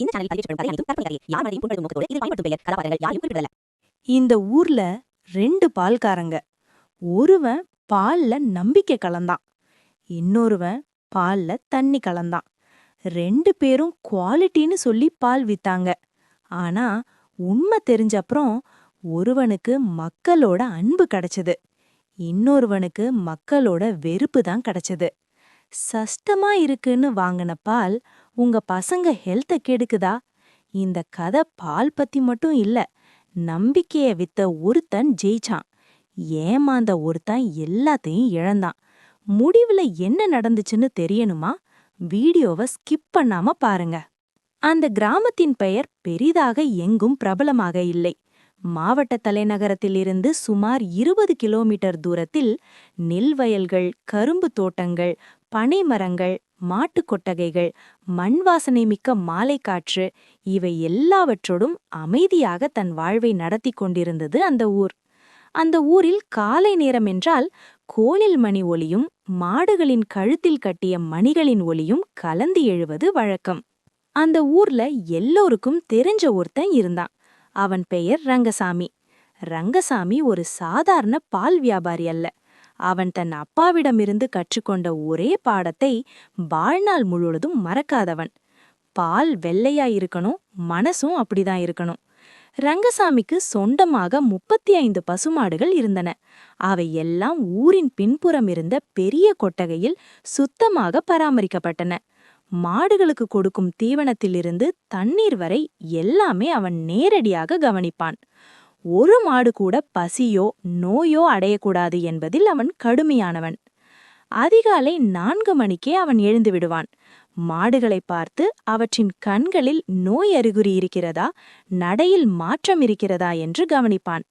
இந்த சேனலில் பதிவேற்றப்படும் கதை அனைத்தும் கற்பனை கதையே. யார் மனதையும் புண்படுத்தும் நோக்கத்தோடு இதில் பயன்படுத்தும் பெயர் கதாபாத்திரங்கள் யாரையும் குறிப்பிடல இந்த ஊர்ல ரெண்டு பால்காரங்க. ஒருவன் பால்ல நம்பிக்கை கலந்தான். இன்னொருவன் பால்ல தண்ணி கலந்தான். ரெண்டு பேரும் குவாலிட்டின்னு சொல்லி பால் வித்தாங்க. ஆனா உண்மை தெரிஞ்ச அப்புறம் ஒருவனுக்கு மக்களோட அன்பு கிடைச்சது. இன்னொருவனுக்கு மக்களோட வெறுப்பு தான் கிடைச்சது. சஷ்டமா இருக்குன்னு வாங்கின பால் உங்க பசங்க ஹெல்த்த கெடுக்குதா? இந்த கதை பால் பத்தி மட்டும் இல்ல நம்பிக்கைய வித்த ஒருத்தன் ஜெயிச்சான். ஏமாந்த ஒருத்தன் எல்லாத்தையும் இழந்தான். முடிவுல என்ன நடந்துச்சுன்னு தெரியணுமா? வீடியோவை ஸ்கிப் பண்ணாம பாருங்க. அந்த கிராமத்தின் பெயர் பெரிதாக எங்கும் பிரபலமாக இல்லை. மாவட்ட தலைநகரத்திலிருந்து சுமார் இருபது கிலோமீட்டர் தூரத்தில் நெல் வயல்கள் கரும்பு தோட்டங்கள் பனைமரங்கள் மாட்டுக் கொட்டகைகள் மண் வாசனை மிக்க மாலைக்காற்று இவை எல்லாவற்றோடும் அமைதியாக தன் வாழ்வை நடத்தி கொண்டிருந்தது அந்த ஊர். அந்த ஊரில் காலை நேரம் என்றால் கோலில் மணி ஒலியும் மாடுகளின் கழுத்தில் கட்டிய மணிகளின் ஒலியும் கலந்து எழுவது வழக்கம். அந்த ஊர்ல எல்லோருக்கும் தெரிஞ்ச ஒருத்தன் இருந்தான். அவன் பெயர் ரங்கசாமி. ரங்கசாமி ஒரு சாதாரண பால் வியாபாரி அல்ல. அவன் தன் அப்பாவிடமிருந்து கற்றுக்கொண்ட ஒரே பாடத்தை வாழ்நாள் முழுவதும் மறக்காதவன். பால் வெள்ளையா இருக்கணும் மனசும் அப்படிதான் இருக்கணும். ரங்கசாமிக்கு சொந்தமாக முப்பத்தி ஐந்து பசுமாடுகள் இருந்தன. அவை எல்லாம் ஊரின் பின்புறம் இருந்த பெரிய கொட்டகையில் சுத்தமாக பராமரிக்கப்பட்டன. மாடுகளுக்கு கொடுக்கும் தீவனத்திலிருந்து தண்ணீர் வரை எல்லாமே அவன் நேரடியாக கவனிப்பான். ஒரு மாடு கூட பசியோ நோயோ அடையக்கூடாது என்பதில் அவன் கடுமையானவன். அதிகாலை நான்கு மணிக்கே அவன் எழுந்து விடுவான். மாடுகளை பார்த்து அவற்றின் கண்களில் நோய் அறிகுறி இருக்கிறதா நடையில் மாற்றம் இருக்கிறதா என்று கவனிப்பான்.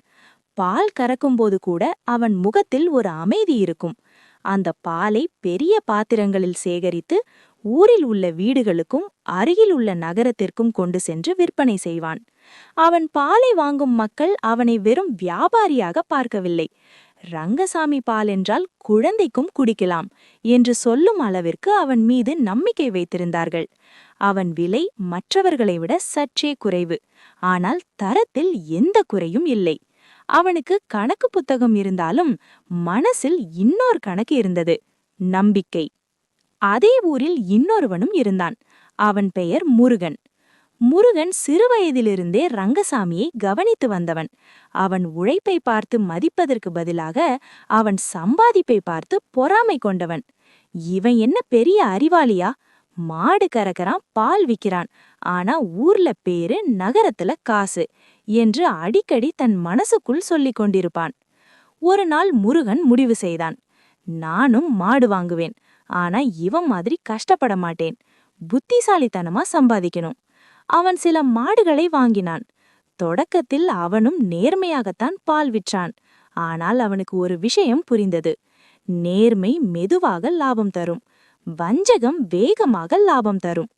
பால் கறக்கும்போது கூட அவன் முகத்தில் ஒரு அமைதி இருக்கும். அந்த பாலை பெரிய பாத்திரங்களில் சேகரித்து ஊரில் உள்ள வீடுகளுக்கும் அருகில் உள்ள நகரத்திற்கும் கொண்டு சென்று விற்பனை செய்வான். அவன் பாலை வாங்கும் மக்கள் அவனை வெறும் வியாபாரியாக பார்க்கவில்லை. ரங்கசாமி பால் என்றால் குழந்தைக்கும் குடிக்கலாம் என்று சொல்லும் அளவிற்கு அவன் மீது நம்பிக்கை வைத்திருந்தார்கள். அவன் விலை மற்றவர்களை விட சற்றே குறைவு. ஆனால் தரத்தில் எந்த குறையும் இல்லை. அவனுக்கு கணக்கு புத்தகம் இருந்தாலும் மனசில் இன்னொரு கணக்கு இருந்தது. நம்பிக்கை. அதே ஊரில் இன்னொருவனும் இருந்தான். அவன் பெயர் முருகன். முருகன் சிறுவயதிலிருந்தே ரங்கசாமியை கவனித்து வந்தவன். அவன் உழைப்பை பார்த்து மதிப்பதற்கு பதிலாக அவன் சம்பாதிப்பை பார்த்து பொறாமை கொண்டவன். இவன் என்ன பெரிய அறிவாளியா? மாடு கறக்கறான் பால் விக்கிறான் ஆனா ஊர்ல பேரு நகரத்துல காசு என்று அடிக்கடி தன் மனசுக்குள் சொல்லிக் கொண்டிருப்பான். ஒரு நாள் முருகன் முடிவு செய்தான். நானும் மாடு வாங்குவேன். ஆனா இவன் மாதிரி கஷ்டப்பட மாட்டேன். புத்திசாலித்தனமா சம்பாதிக்கணும். அவன் சில மாடுகளை வாங்கினான். தொடக்கத்தில் அவனும் நேர்மையாகத்தான் பால் விற்றான். ஆனால் அவனுக்கு ஒரு விஷயம் புரிந்தது. நேர்மை மெதுவாக லாபம் தரும். வஞ்சகம் வேகமாக லாபம் தரும்.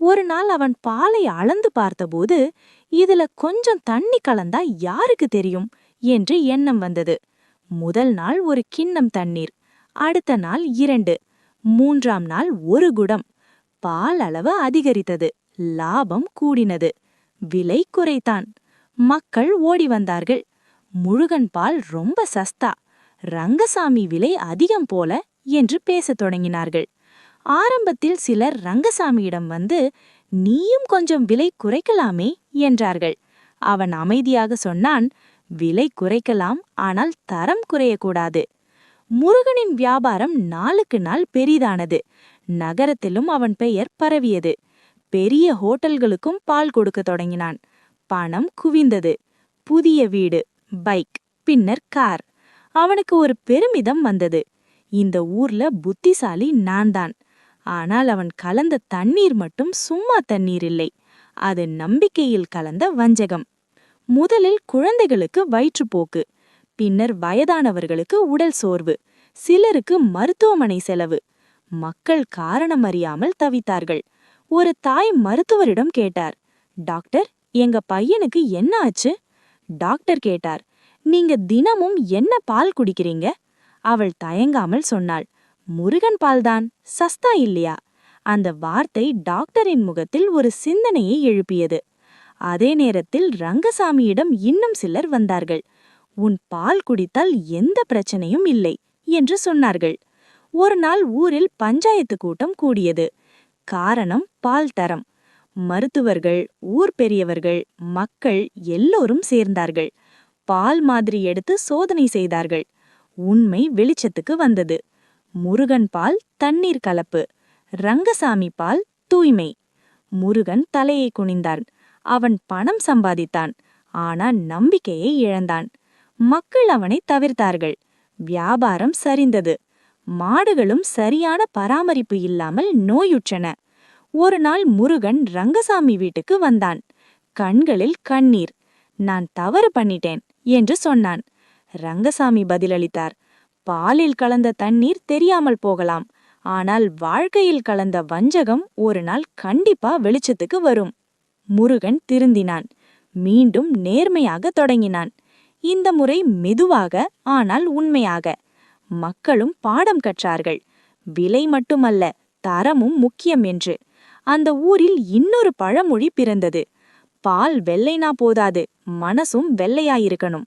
ஒரு நாள் அவன் பாலை அளந்து பார்த்தபோது இதுல கொஞ்சம் தண்ணி கலந்தா யாருக்கு தெரியும்? என்று எண்ணம் வந்தது. முதல் நாள் ஒரு கிண்ணம் தண்ணீர். அடுத்த நாள் இரண்டு. மூன்றாம் நாள் ஒரு குடம். பால் அளவு அதிகரித்தது. லாபம் கூடினது. விலை குறைத்தான். மக்கள் ஓடி வந்தார்கள். முருகன் பால் ரொம்ப சஸ்தா. ரங்கசாமி விலை அதிகம் போல என்று பேசத் தொடங்கினார்கள். ஆரம்பத்தில் சிலர் ரங்கசாமியிடம் வந்து நீயும் கொஞ்சம் விலை குறைக்கலாமே என்றார்கள். அவன் அமைதியாக சொன்னான் விலை குறைக்கலாம் ஆனால் தரம் குறையக்கூடாது. முருகனின் வியாபாரம் நாளுக்கு நாள் பெரிதானது. நகரத்திலும் அவன் பெயர் பரவியது. பெரிய ஹோட்டல்களுக்கும் பால் கொடுக்க தொடங்கினான். பணம் குவிந்தது. புதிய வீடு பைக் பின்னர் கார். அவனுக்கு ஒரு பெருமிதம் வந்தது. இந்த ஊர்ல புத்திசாலி நான் தான் ஆனால் அவன் கலந்த தண்ணீர் மட்டும் சும்மா தண்ணீர் இல்லை. அது நம்பிக்கையில் கலந்த வஞ்சகம். முதலில் குழந்தைகளுக்கு வயிற்றுப்போக்கு. பின்னர் வயதானவர்களுக்கு உடல் சோர்வு சிலருக்கு மருத்துவமனை செலவு. மக்கள் காரணம் அறியாமல் தவித்தார்கள். ஒரு தாய் மருத்துவரிடம் கேட்டார் டாக்டர் எங்க பையனுக்கு என்ன ஆச்சு? டாக்டர் கேட்டார் நீங்க தினமும் என்ன பால் குடிக்கிறீங்க? அவள் தயங்காமல் சொன்னாள் முருகன் பால்தான் சஸ்தா இல்லையா? அந்த வார்த்தை டாக்டரின் முகத்தில் ஒரு சிந்தனையை எழுப்பியது. அதே நேரத்தில் ரங்கசாமியிடம் இன்னும் சிலர் வந்தார்கள். உன் பால் குடித்தால் எந்த பிரச்சனையும் இல்லை என்று சொன்னார்கள். ஒரு நாள் ஊரில் பஞ்சாயத்து கூட்டம் கூடியது. காரணம் பால் தரம். மருத்துவர்கள் ஊர் பெரியவர்கள் மக்கள் எல்லோரும் சேர்ந்தார்கள். பால் மாதிரி எடுத்து சோதனை செய்தார்கள். உண்மை வெளிச்சத்துக்கு வந்தது. முருகன் பால் தண்ணீர் கலப்பு. ரங்கசாமி பால் தூய்மை. முருகன் தலையை குனிந்தான். அவன் பணம் சம்பாதித்தான். ஆனால் நம்பிக்கையை இழந்தான். மக்கள் அவனை தவிர்த்தார்கள். வியாபாரம் சரிந்தது. மாடுகளும் சரியான பராமரிப்பு இல்லாமல் நோயுற்றன. ஒரு நாள் முருகன் ரங்கசாமி வீட்டுக்கு வந்தான். கண்களில் கண்ணீர். நான் தவறு பண்ணிட்டேன் என்று சொன்னான். ரங்கசாமி பதிலளித்தார். பாலில் கலந்த தண்ணீர் தெரியாமல் போகலாம். ஆனால் வாழ்க்கையில் கலந்த வஞ்சகம் ஒரு நாள் கண்டிப்பா வெளிச்சத்துக்கு வரும். முருகன் திருந்தினான். மீண்டும் நேர்மையாக தொடங்கினான். இந்த முறை மெதுவாக ஆனால் உண்மையாக. மக்களும் பாடம் கற்றார்கள். விலை மட்டுமல்ல தரமும் முக்கியம் என்று. அந்த ஊரில் இன்னொரு பழமொழி பிறந்தது. பால் வெள்ளைனா போதாது மனசும் வெள்ளையாயிருக்கணும்.